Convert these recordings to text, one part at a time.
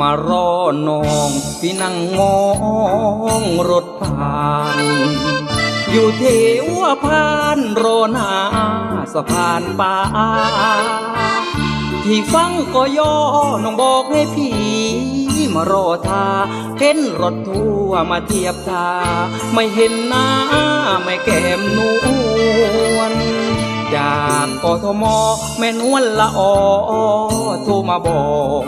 มารอน้องพี่นั่งมองรถผ่าน อยู่เทวพานรอหน้าสะพานป่า ที่ฟังก็ย่อน้องบอกให้พี่มารอทาเห็นรถทัวมาเทียบทาไม่เห็นหน้าไม่แก้มนวลจากกทมแม่นวลละออโทรมาบอก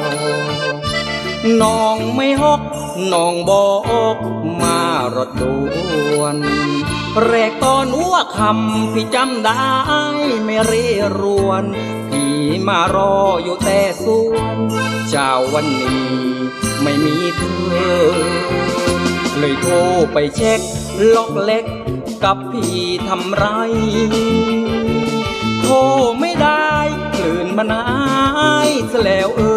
น้องไม่ฮกน้องบอกมารถด่วนแรกตอนหัวคำพี่จำได้ไม่เรรวนพี่มารออยู่แต่สวนเช้าวันนี้ไม่มีเธอ เลยโทรไปเช็คล็อกเล็กกับพี่ทำไร โทรไม่ได้คลื่นมันหายซะแล้วเออ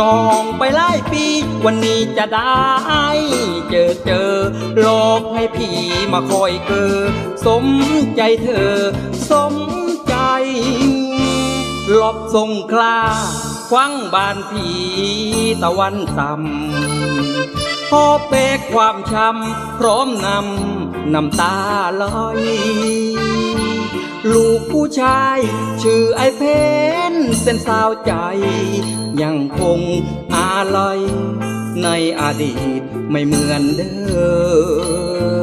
น้องไปไล่ปี วันนี้จะได้เจอเจอหลอกให้พี่มาคอยเกอสมใจเธอ สมใจหลบสงคลาควังบานผีตะวันต่ำพอเปกความช้ำพร้อมนำน้ำตาลอย ลูกผู้ชาย ชื่อไอ้เพนเส้นสาวใจ ยังคงอาลัยในอดีตไม่เหมือนเดิม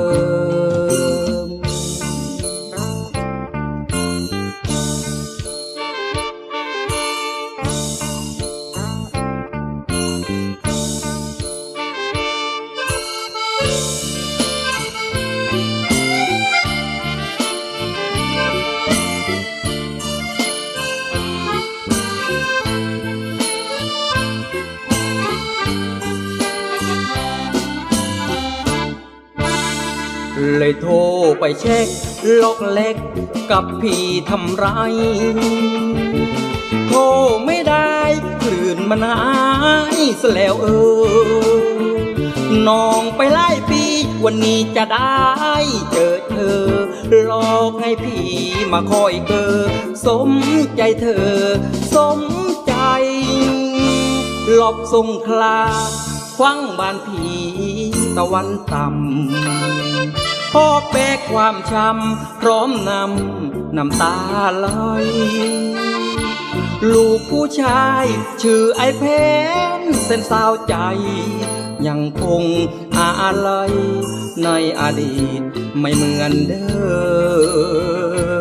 เลยโทรไปเช็คล็อกเล็กกับพี่ทำไร โทรไม่ได้คลื่นมันหายซะแล้วเออ น้องไปไล่ปีวันนี้จะได้เจอเธอหลอกให้พี่มาคอยเกอสมใจเธอสม ลบสงคลาควังบานผีตะวันต่ำพ่อแปกความช้ำพร้อมนำน้ำตาไหลลูกผู้ชายชื่อไอ้เพนเส้นสาวใจ ยังคงอาลัยในอดีตไม่เหมือนเดิม